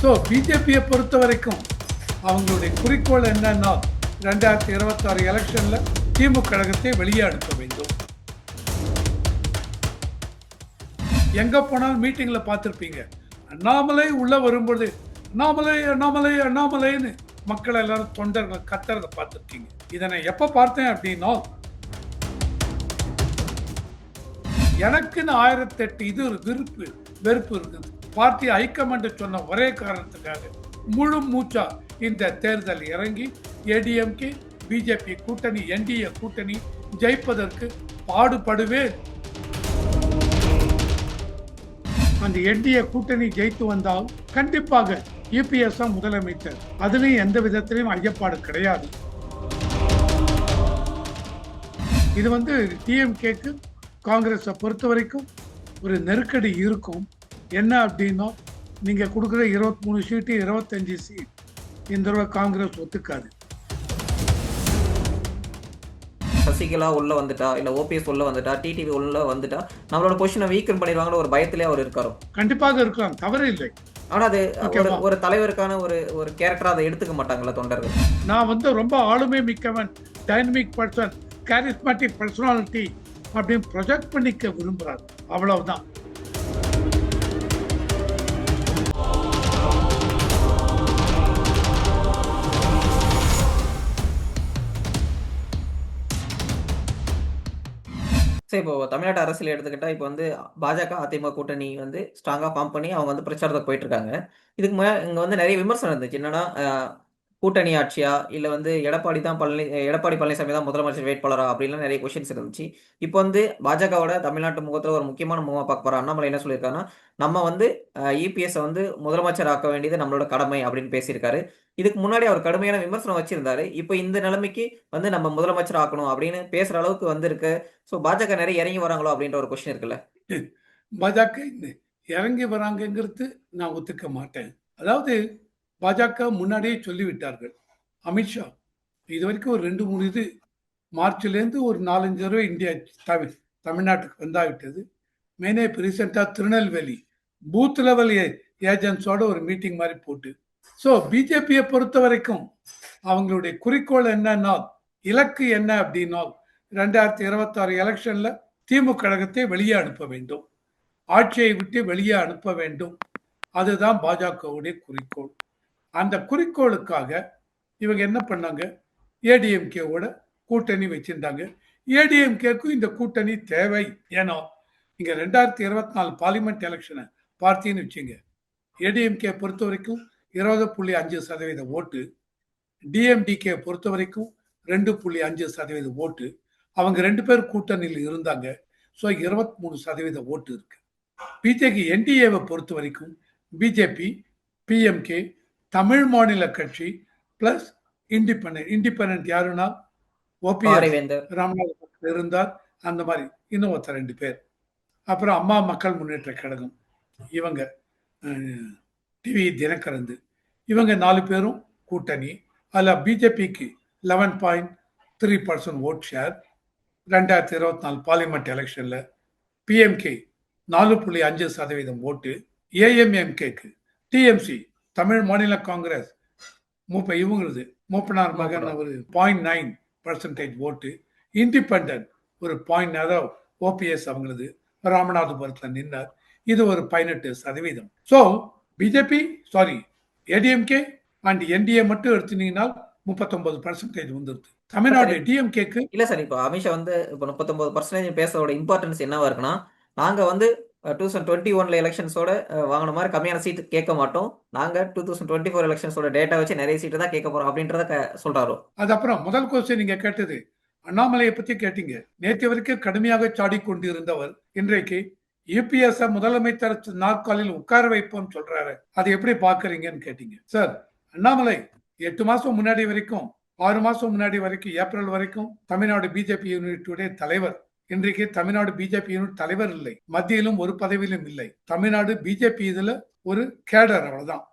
So பிஜேபியை பொறுத்த வரைக்கும் அவங்களுடைய குறிக்கோள் என்னன்னா ரெண்டாயிரத்தி இருபத்தாறு எலெக்ஷன்ல திமுக கழகத்தை வெளியே அனுப்ப வேண்டும். எங்கே போனாலும் மீட்டிங்ல பார்த்துருப்பீங்க. அண்ணாமலை உள்ளே வரும்பொழுது அண்ணாமலை அண்ணாமலை அண்ணாமலைன்னு மக்கள் எல்லாரும் தொண்டர்கள் கத்துறதை பார்த்துருக்கீங்க. இதனை எப்போ பார்த்தேன் அப்படின்னா எனக்குன்னு ஆயிரத்தெட்டு இது ஒரு விருப்பு வெறுப்பு இருக்குது. பார்ட்டி ஹைகமாண்ட் சொன்ன ஒரே காரணத்துக்காக முழு மூச்சா இந்த தேர்தல் இறங்கி ஏடிஎம்கே பிஜேபி கூட்டணி என்டிஏ கூட்டணி ஜெயிப்பதற்கு பாடுபடுவேன் அந்த என்டிஏ கூட்டணி ஜெயித்து வந்தால் கண்டிப்பாக இபிஎஸ் தான் முதலமைச்சர். அதுலேயும் எந்த விதத்திலையும் ஐயப்பாடு கிடையாது. இது வந்து டிஎம்கேக்கு காங்கிரஸை பொறுத்த வரைக்கும் ஒரு நெருக்கடி இருக்கும். என்ன அப்படின்னா நீங்கள் கொடுக்குற இருபத்தி மூணு சீட்டு இருபத்தஞ்சி சீட் இந்த தடவை காங்கிரஸ் ஒத்துக்காது. சசிகலா உள்ள வந்துட்டா இல்ல ஓபிஎஸ் உள்ள வந்துட்டா டிடிவி உள்ள வந்துட்டா நம்மளோட பொசிஷனை வீக்கன் பண்ணிடுவாங்களோ ஒரு பயத்திலே அவர் இருக்காரோ? கண்டிப்பாக இருக்கலாம். தவறு இல்லை. ஆனா அது. ஒரு தலைவருக்கான ஒரு ஒரு கேரக்டரா அதை எடுத்துக்க மாட்டாங்கல்ல தொண்டர்கள். நான் வந்து ரொம்ப ஆளுமை மிக்கவன் டைனமிக் பர்சன் கேரிஸ்மேட்டிக் பர்சனாலிட்டி அப்படின்னு ப்ரொஜெக்ட் பண்ணிக்க விரும்புறாரு. அவ்வளவுதான். சரி இப்போ தமிழ்நாட்டு அரசியல் எடுத்துக்கிட்டா இப்போ வந்து பாஜக அதிமுக கூட்டணி வந்து ஸ்ட்ராங்கா ஃபார்ம் பண்ணி அவங்க வந்து பிரச்சாரத்துக்கு போயிட்டு இருக்காங்க. இதுக்கு முன்னாடி இங்க வந்து நிறைய விமர்சனம் இருந்துச்சு. என்னன்னா கூட்டணி ஆட்சியா? இல்லை வந்து எடப்பாடி தான் பழனி எடப்பாடி பழனிசாமி தான் முதலமைச்சர் வேட்பாளரா? அப்படின்லாம் நிறைய கொஸ்டின்ஸ் இருந்துச்சு. இப்போ வந்து பாஜகவோட தமிழ்நாட்டு முகத்தில் ஒரு முக்கியமான முகமாக பார்க்க போற அண்ணாமலை என்ன சொல்லியிருக்காருன்னா நம்ம வந்து இபிஎஸ்ஸை வந்து முதலமைச்சர் ஆக்க வேண்டியது நம்மளோட கடமை அப்படின்னு பேசியிருக்காரு. இதுக்கு முன்னாடி அவர் கடுமையான விமர்சனம் வச்சிருந்தாரு. இப்போ இந்த நிலைமைக்கு வந்து நம்ம முதலமைச்சர் ஆக்கணும் அப்படின்னு பேசுகிற அளவுக்கு வந்திருக்கு. ஸோ பாஜக நிறைய இறங்கி வராங்களோ அப்படின்ற ஒரு கொஸ்டின் இருக்குல்ல? பாஜக இறங்கி வராங்கங்கிறது நான் ஒத்துக்க மாட்டேன். அதாவது பாஜக முன்னாடியே சொல்லிவிட்டார்கள். அமித்ஷா இது வரைக்கும் ஒரு ரெண்டு மூணு இது மார்ச்லேருந்து ஒரு நாலஞ்சு தடவை இந்தியா தமிழ் தமிழ்நாட்டுக்கு வந்தாவிட்டது. மெயினே இப்போ ரீசெண்டாக திருநெல்வேலி பூத் லெவல் ஏஜென்ட்ஸோட ஒரு மீட்டிங் மாதிரி போட்டு. ஸோ பிஜேபியை பொறுத்த வரைக்கும் அவங்களுடைய குறிக்கோள் என்னன்னா இலக்கு என்ன அப்படின்னா ரெண்டாயிரத்தி இருபத்தாறு எலெக்ஷனில் திமுக கழகத்தை வெளியே அனுப்ப வேண்டும். ஆட்சியை விட்டு வெளியே அனுப்ப வேண்டும். அதுதான் பாஜகவுடைய குறிக்கோள். அந்த குறிக்கோளுக்காக இவங்க என்ன பண்ணாங்க? ஏடிஎம்கேவோட கூட்டணி வச்சிருந்தாங்க. ஏடிஎம்கேக்கும் இந்த கூட்டணி தேவை. ஏன்னா இங்க ரெண்டாயிரத்தி இருபத்தி நாலு பார்லிமெண்ட் எலெக்ஷனை பார்த்தீங்கன்னு வச்சுங்க. ஏடிஎம்கே பொறுத்த வரைக்கும் இருபது புள்ளி அஞ்சு சதவீத ஓட்டு டிஎம்டிகே பொறுத்த வரைக்கும் ரெண்டு புள்ளி அஞ்சு சதவீத ஓட்டு. அவங்க ரெண்டு பேர் கூட்டணியில் இருந்தாங்க. ஸோ இருபத்தி மூணு சதவீத ஓட்டு இருக்கு. பிஜேபி என்டிஏவை பொறுத்த வரைக்கும் பிஜேபி பிஎம்கே தமிழ் மாநில கட்சி பிளஸ் இண்டிபெண்ட் இண்டிபெண்ட் யாருன்னா ஓபிஎஸ் ராமநாதபுரத்தில் இருந்தார். அந்த மாதிரி இன்னும் ஒருத்தர் ரெண்டு பேர். அப்புறம் அம்மா மக்கள் முன்னேற்ற கழகம். இவங்க டிவி தினகரந்து. இவங்க நாலு பேரும் கூட்டணி. அதில் பிஜேபிக்கு eleven point three percent vote share ரெண்டாயிரத்தி இருபத்தி நாலு பார்லிமெண்ட் எலெக்ஷனில் பிஎம்கே நாலு புள்ளி அஞ்சு சதவீதம் ஓட்டு ஏஎம்எம்கேக்கு டிஎம்சி தமிழ் மாநில காங்கிரஸ். மூப்ப இவங்களது. மூப்பனார் மகன் ஒரு point nine percentage vote independent ஒரு பாயிண்ட் அதாவது ஓபிஎஸ் அவங்களது. ராமநாதபுரத்தில் நின்னார். இது ஒரு பதினெட்டு சதவீதம். So BJP sorry ADMK and NDA மட்டும் எடுத்துனீங்கன்னா முப்பத்தொன்பது பர்சன்டேஜ் வந்துருது. தமிழ்நாடு டிஎம்கேக்கு இல்ல சார் இப்போ அமித்ஷா வந்து இப்போ முப்பத்தொன்பது பர்சன்டேஜ் பேசுறதோட இம்பார்ட்டன்ஸ் என்னவா இருக்குன்னா நாங்க வந்து டூ தௌசண்ட் டுவெண்ட்டி ஒன்ல எலெக்ஷன்ஸோட வாங்கின மாதிரி கம்மியான சீட் கேட்க மாட்டோம். நாங்க டூ தௌசண்ட் டுவெண்ட்டி ஃபோர் எலெக்ஷன்ஸோட டேட்டா வச்சு நிறைய சீட்டு தான் கேட்க போறோம் அப்படின்றத சொல்றாரு அதுக்கப்புறம் அது அப்புறம் முதல் கொஸ்டின் நீங்க கேட்டது அண்ணாமலையை பத்தி கேட்டீங்க. நேற்று வரைக்கும் கடுமையாக சாடி கொண்டிருந்தவர் இன்றைக்கு யூபிஎஸ் முதலமைச்சர் நாற்காலில் உட்கார வைப்போம் சொல்றாரு. அதை எப்படி பாக்குறீங்கன்னு கேட்டீங்க. சார் அண்ணாமலை எட்டு மாசம் முன்னாடி வரைக்கும் ஆறு மாசம் முன்னாடி வரைக்கும் ஏப்ரல் வரைக்கும் தமிழ்நாடு பிஜேபி யூனிட்டுடைய தலைவர். இன்றைக்கு தமிழ்நாடு பிஜேபி தலைவர் இல்லை. மத்தியிலும் ஒரு பதவியிலும் இல்லை. தமிழ்நாடு பிஜேபி இதுல ஒரு கேடர் அவ்வளவுதான்.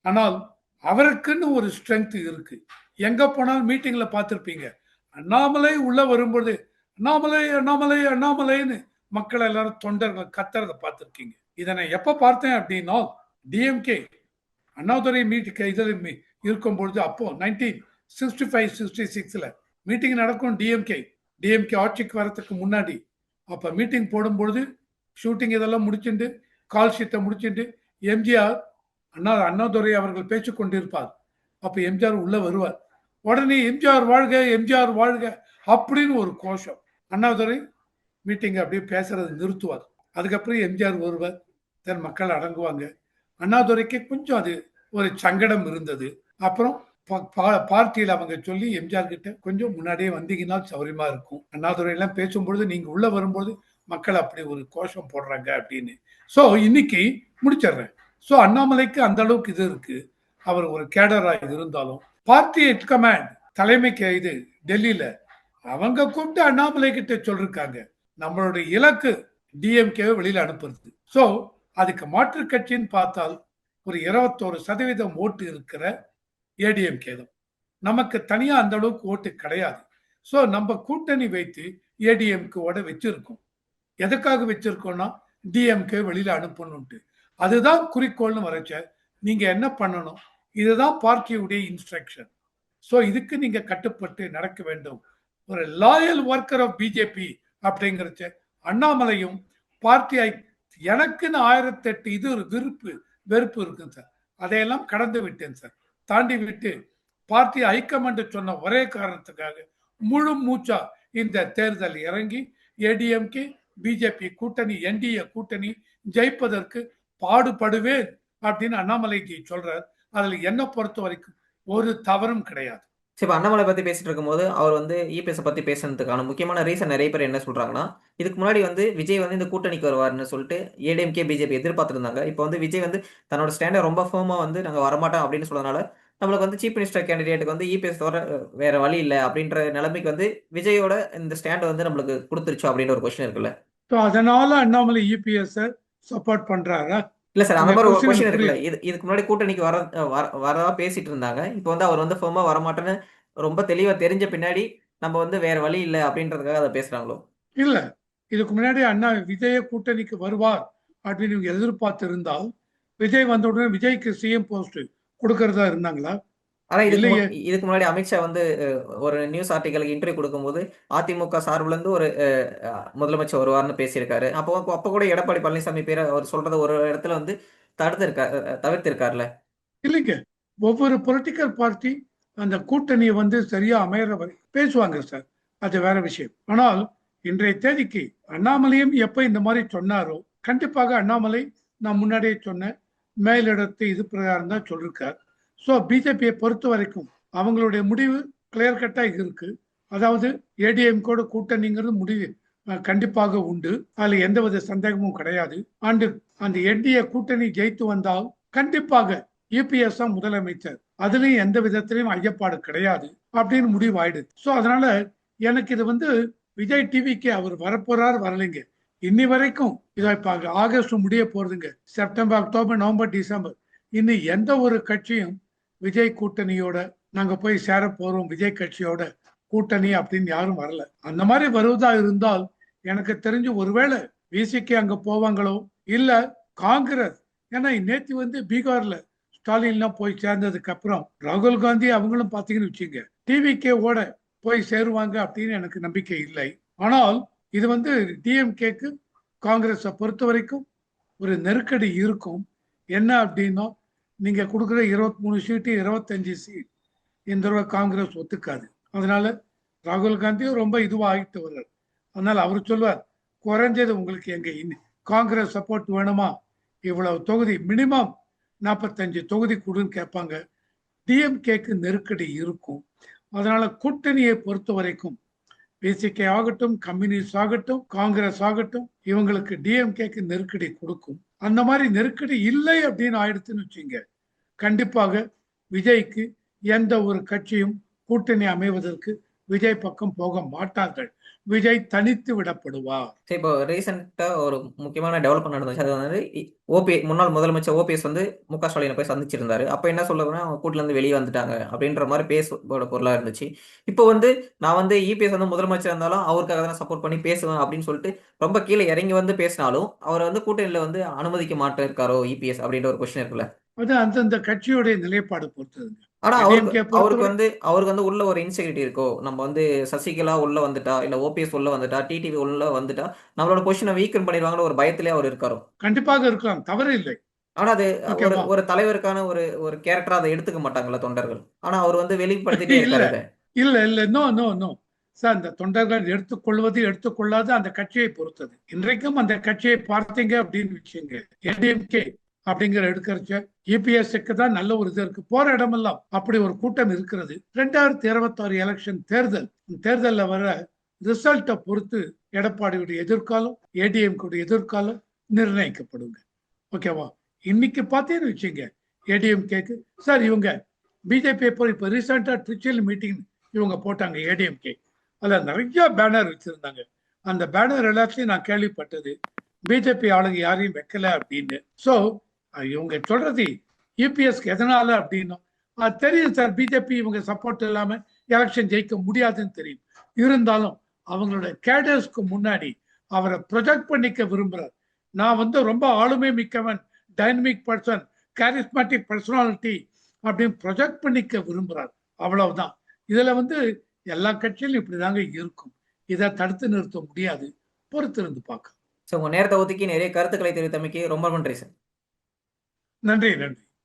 ஆனால் அவருக்குன்னு ஒரு ஸ்ட்ரென்த் இருக்கு. எங்க போனாலும் மீட்டிங்ல பார்த்துருப்பீங்க. அண்ணாமலை உள்ள வரும்பொழுது அண்ணாமலை அண்ணாமலை அண்ணாமலைன்னு மக்கள் எல்லாரும் தொண்டர்கள் கத்துறத பார்த்துருக்கீங்க. இதை நான் எப்ப பார்த்தேன் அப்படின்னா டிஎம்கே அண்ணாதுரை மீட்டிங் இதில் இருக்கும் பொழுது அப்போ நைன்டீன் சிக்ஸ்டி ஃபைவ் சிக்ஸ்டி சிக்ஸில் மீட்டிங் நடக்கும் டிஎம்கே டிஎம்கே ஆட்சிக்கு வரத்துக்கு முன்னாடி அப்போ மீட்டிங் போடும்பொழுது ஷூட்டிங் இதெல்லாம் முடிச்சுட்டு கால் ஷீட்டை முடிச்சுட்டு எம்ஜிஆர் அண்ணா அண்ணாதுரை அவர்கள் பேச்சு கொண்டிருப்பார். அப்போ எம்ஜிஆர் உள்ளே வருவார். உடனே எம்ஜிஆர் வாழ்க எம்ஜிஆர் வாழ்க அப்படின்னு ஒரு கோஷம். அண்ணாதுரை மீட்டிங் அப்படியே பேசுறது நிறுத்துவார். அதுக்கப்புறம் எம்ஜிஆர் வருவார். தன் மக்கள் அடங்குவாங்க. அண்ணாதுரைக்கு கொஞ்சம் அது ஒரு சங்கடம் இருந்தது. அப்புறம் பார்ட்டியில் அவங்க சொல்லி எம்ஜிஆர் கிட்ட கொஞ்சம் முன்னாடியே வந்தீங்கன்னா சௌரியமா இருக்கும். அண்ணாதுரை எல்லாம் பேசும்பொழுது நீங்க உள்ள வரும்போது மக்கள் அப்படி ஒரு கோஷம் போடுறாங்க அப்படின்னு. ஸோ இன்னைக்கு முடிச்சிடுறேன். ஸோ அண்ணாமலைக்கு அந்த அளவுக்கு இது இருக்கு. அவர் ஒரு கேடராக இருந்தாலும். பார்ட்டி இட் கமாண்ட் தலைமைக்கு இது டெல்லியில. அவங்க கூப்பிட்டு அண்ணாமலை கிட்ட சொல்லிருக்காங்க. நம்மளுடைய இலக்கு டிஎம்கேவை வெளியில அனுப்புறது. ஸோ அதுக்கு மாற்று கட்சின்னு பார்த்தால் ஒரு இருபத்தோரு சதவீதம் ஓட்டு இருக்கிற ஏடிஎம்கே தான் நமக்கு தனியா அந்த அளவுக்கு ஓட்டு கிடையாது. ஸோ நம்ம கூட்டணி வைத்து ஏடிஎம்கேவோட வச்சிருக்கோம். எதுக்காக வச்சிருக்கோம்னா டிஎம்கே வெளியில அனுப்பணும்ட்டு. அதுதான் குறிக்கோள்னு வரைச்ச நீங்க என்ன பண்ணணும்? இதுதான் பார்ட்டியுடைய இன்ஸ்ட்ரக்ஷன் ஸோ இதுக்கு நீங்க கட்டுப்பட்டு நடக்க வேண்டும். ஒரு லாயல் ஒர்க்கர் ஆஃப் பிஜேபி அப்படிங்கிறச்ச அண்ணாமலையும் பார்ட்டி ஐ எனக்குன்னு ஆயிரத்தி எட்டு இது ஒரு விருப்பு வெறுப்பு இருக்குங்க சார். அதையெல்லாம் கடந்து விட்டேன் சார். தாண்டி விட்டு பார்ட்டி ஹைகமாண்ட் சொன்ன ஒரே காரணத்துக்காக முழு மூச்சா இந்த தேர்தல் இறங்கி ஏடிஎம்கே பிஜேபி கூட்டணி என்டிஏ கூட்டணி ஜெயிப்பதற்கு பாடுபடுவேன் அப்படின்னு அண்ணாமலைஜி சொல்றார். அதில் என்ன பொறுத்த வரைக்கும் ஒரு தவறும் கிடையாது. சரி இப்போ அண்ணாமலை பற்றி பேசிட்டு இருக்கும்போது அவர் வந்து இபிஎஸ் பற்றி பேசுனதுக்கான முக்கியமான ரீசன் நிறைய பேர் என்ன சொல்கிறாங்கன்னா இதுக்கு முன்னாடி வந்து விஜய் வந்து இந்த கூட்டணிக்கு வருவார்னு சொல்லிட்டு ஏடிஎம்கே பிஜேபி எதிர்பார்த்துருந்தாங்க. இப்போ வந்து விஜய் வந்து தன்னோட ஸ்டாண்டை ரொம்ப ஃபேமாக வந்து நாங்கள் வரமாட்டோம் அப்படின்னு சொன்னதுனால நம்மளுக்கு வந்து சீஃப் மினிஸ்டர் கேண்டிடேட்டுக்கு வந்து இபிஎஸ் தவிர வேறு வேற வழி இல்லை அப்படின்ற நிலைமைக்கு வந்து விஜயோட இந்த ஸ்டாண்டை வந்து நம்மளுக்கு கொடுத்துருச்சோம் அப்படின்னு ஒரு கொஸ்டின் இருக்குல்ல. ஸோ அதனால அண்ணாமலை இபிஎஸ் சப்போர்ட் பண்ணுறாரா இல்ல சார் அந்த மாதிரி ஒரு கொஸ்டின் இருக்குல்ல. இது இதுக்கு முன்னாடி கூட்டணிக்கு வர வர- வரதா பேசிட்டு இருந்தாங்க. இப்போ வந்து அவர் வந்து ஃபேமா வரமாட்டேன்னு ரொம்ப தெளிவா தெரிஞ்ச பின்னாடி நம்ம வந்து வேற வழி இல்லை அப்படின்றதுக்காக அதை பேசுறாங்களோ? இல்ல. இதுக்கு முன்னாடி அண்ணா விஜய கூட்டணிக்கு வருவார் அப்படின்னு இவங்க எதிர்பார்த்து இருந்தால் விஜய் வந்த உடனே விஜய்க்கு சிஎம் போஸ்ட் கொடுக்கறதா இருந்தாங்களா? ஆனா இதுக்கு இல்லையே. இதுக்கு முன்னாடி அமித்ஷா வந்து அஹ், ஒரு நியூஸ் ஆர்டிக்கலுக்கு இன்டர்வியூ கொடுக்கும்போது அதிமுக சார்புல இருந்து ஒரு அஹ், அஹ், முதலமைச்சர் வருவார்னு பேசியிருக்காரு. அப்போ அப்போ கூட எடப்பாடி பழனிசாமி பேரை அவர் சொல்றத ஒரு இடத்துல வந்து தடுத்திருக்காரு தவிர்த்திருக்காருல்ல இல்லைங்க. ஒவ்வொரு பொலிட்டிக்கல் பார்ட்டி அந்த கூட்டணியை வந்து சரியா அமையற வரை பேசுவாங்க சார். அது வேற விஷயம். ஆனால் இன்றைய தேதிக்கு அண்ணாமலையும் எப்ப இந்த மாதிரி சொன்னாரோ கண்டிப்பாக அண்ணாமலை நான் முன்னாடியே சொன்னேன். மேலிடத்து இது பிரகாரம் தான் சொல்லிருக்கார். ஸோ பிஜேபியை பொறுத்த வரைக்கும் அவங்களுடைய முடிவு கிளியர் கட்டாக இருக்கு. அதாவது ஏடிஎம் கூட கூட்டணிங்கிறது முடிவு கண்டிப்பாக உண்டு. அதுல எந்தவித சந்தேகமும் கிடையாது. அண்டு அந்த என்டிஏ கூட்டணி ஜெயித்து வந்தால் கண்டிப்பாக இபிஎஸ் தான் முதலமைச்சர். அதுலயும் எந்த விதத்திலையும் ஐயப்பாடு கிடையாது அப்படின்னு முடிவு ஆயிடுது ஸோ அதனால எனக்கு இது வந்து விஜய் டிவிக்கு அவர் வரப்போறார் வரலைங்க. இன்னி வரைக்கும் இதை இப்ப ஆகஸ்ட் முடிய போறதுங்க. செப்டம்பர் அக்டோபர் நவம்பர் டிசம்பர் இன்னும் எந்த ஒரு கட்சியும் விஜய் கூட்டணியோட நாங்க போய் சேர போறோம் விஜய் கட்சியோட கூட்டணி அப்படின்னு யாரும் வரல. அந்த மாதிரி வருவதா இருந்தால் எனக்கு தெரிஞ்சு ஒருவேளை விசிக்கு அங்க போவாங்களோ? இல்ல காங்கிரஸ். ஏன்னா நேத்து வந்து பீகார்ல ஸ்டாலின்லாம் போய் சேர்ந்ததுக்கு அப்புறம் ராகுல் காந்தி அவங்களும் பாத்தீங்கன்னு வச்சுங்க டிவிகே ஓட போய் சேருவாங்க அப்படின்னு எனக்கு நம்பிக்கை இல்லை. ஆனால் இது வந்து டிஎம்கேக்கு காங்கிரஸை பொறுத்த வரைக்கும் ஒரு நெருக்கடி இருக்கும். என்ன அப்படின்னா நீங்க கொடுக்குற இருபத்தி மூணு சீட்டு இருபத்தஞ்சு சீட் இந்த தடவை காங்கிரஸ் ஒத்துக்காது. அதனால ராகுல் காந்தியும் ரொம்ப இதுவாக ஆகிட்டு வர்றார். அதனால அவர் சொல்வார் குறைஞ்சது உங்களுக்கு எங்க காங்கிரஸ் சப்போர்ட் வேணுமா? இவ்வளவு தொகுதி மினிமம் நாற்பத்தஞ்சு தொகுதி கொடுன்னு கேட்பாங்க. டிஎம்கேக்கு நெருக்கடி இருக்கும். அதனால கூட்டணியை பொறுத்த வரைக்கும் பிசிகே ஆகட்டும் கம்யூனிஸ்ட் ஆகட்டும் காங்கிரஸ் ஆகட்டும் இவங்களுக்கு டிஎம்கேக்கு நெருக்கடி கொடுக்கும். அந்த மாதிரி நெருக்கடி இல்லை அப்படின்னு ஆயிடுச்சுன்னு வச்சுங்க கண்டிப்பாக விஜய்க்கு எந்த ஒரு கட்சியும் கூட்டணி அமைவதற்கு விஜய் பக்கம் போக மாட்டார்கள். விஜய் தனித்து விடப்படுவார். இப்போ ரீசெண்டா ஒரு முக்கியமான டெவலப்மெண்ட் நடந்துச்சு. அது வந்து ஓபி முன்னாள் முதலமைச்சர் ஓபிஎஸ் வந்து மு க. ஸ்டாலினை போய் சந்திச்சிருந்தாரு. அப்போ என்ன சொல்லுவாங்கன்னா அவங்க கூட்டுல இருந்து வெளியே வந்துட்டாங்க அப்படின்ற மாதிரி பேசோட பொருளா இருந்துச்சு. இப்போ வந்து நான் வந்து இபிஎஸ் வந்து முதலமைச்சர் இருந்தாலும் அவருக்காக தான் சப்போர்ட் பண்ணி பேசுவேன் அப்படின்னு சொல்லிட்டு ரொம்ப கீழே இறங்கி வந்து பேசினாலும் அவர் வந்து கூட்டணியில வந்து அனுமதிக்க மாட்டேன் இருக்காரோ இபிஎஸ் அப்படின்ற ஒரு கொஸ்டின் இருக்குல்ல? அது அந்தந்த கட்சியுடைய நிலைப்பாடு பொறுத்ததுங்க. ஆனா அவருக்கு ADMK அவருக்கு பொறுத்தவரை வந்து அவருக்கு வந்து உள்ள ஒரு இன்செக்யூரிட்டி இருக்கோ? நம்ம வந்து சசிகலா உள்ள வந்துட்டா? இல்ல ஓபிஎஸ் உள்ள வந்துட்டா? டிடிவி உள்ள வந்துட்டா? நம்மளோட பொசிஷனை வீக்கன் பண்ணிடுவாங்கன்னு ஒரு பயத்திலே அவர் இருக்காரோ? கண்டிப்பாக இருக்கலாம். தவறு இல்லை. ஆனா அது ஒரு ஓகேவா ஒரு தலைவருக்கான ஒரு ஒரு கேரக்டரா அதை எடுத்துக்க மாட்டாங்கல்ல தொண்டர்கள். ஆனா அவர் வந்து வெளிப்படுத்திட்டே இல்ல இருக்காரு இதை. இல்ல இல்ல. நோ நோ நோ சார் அந்த தொண்டர்கள் எடுத்துக்கொள்வது எடுத்துக்கொள்ளாது அந்த கட்சியை பொறுத்தது. இன்றைக்கும் அந்த கட்சியை பார்த்தீங்க அப்படின்னு வச்சுங்க ஏடிஎம்கே அப்படிங்கிற எடுக்கிறச்ச இபிஎஸ்க்கு தான் நல்ல ஒரு இது இருக்கு. போற இடமெல்லாம் அப்படி ஒரு கூட்டம் இருக்கிறது. ரெண்டாயிரத்தி இருபத்தாறு எலெக்ஷன் தேர்தல். தேர்தலில் வர ரிசல்ட்டை பொறுத்து எடப்பாடியுடைய எதிர்காலம் ஏடிஎம்குடைய எதிர்காலம் நிர்ணயிக்கப்படுங்க. ஓகேவா இன்னைக்கு பார்த்தேன்னு வச்சுங்க ஏடிஎம்கேக்கு சார் இவங்க பிஜேபி போய் இப்போ ரீசெண்டாக ட்ரிச்சில் மீட்டிங் இவங்க போட்டாங்க ஏடிஎம்கே அதில் நிறைய பேனர் வச்சுருந்தாங்க. அந்த பேனர் எல்லாத்தையும் நான் கேள்விப்பட்டது. பிஜேபி ஆளுங்க யாரையும் வைக்கல அப்படின்னு. ஸோ இவங்க சொல்றது யூபிஎஸ்க்கு எதனால அப்படின்னும். அது தெரியும் சார் பிஜேபி இவங்க சப்போர்ட் இல்லாம எலெக்ஷன் ஜெயிக்க முடியாதுன்னு தெரியும் இருந்தாலும் அவங்களோட கேடர்ஸ்க்கு முன்னாடி அவரை ப்ரொஜெக்ட் பண்ணிக்க விரும்புறார். நான் வந்து ரொம்ப ஆளுமை மிக்கவன் டைனமிக் பர்சன் கேரிஸ்மேட்டிக் பர்சனாலிட்டி அப்படின்னு ப்ரொஜெக்ட் பண்ணிக்க விரும்புறார். அவ்வளவுதான். இதுல வந்து எல்லா கட்சியிலும் இப்படிதாங்க இருக்கும். இதை தடுத்து நிறுத்த முடியாது. பொறுத்திருந்து பார்க்க ஸோ உங்க நேரத்தை ஒதுக்கி நிறைய கருத்துக்களை தெரிவித்தமைக்கு ரொம்ப நன்றி சார். நன்றி நன்றி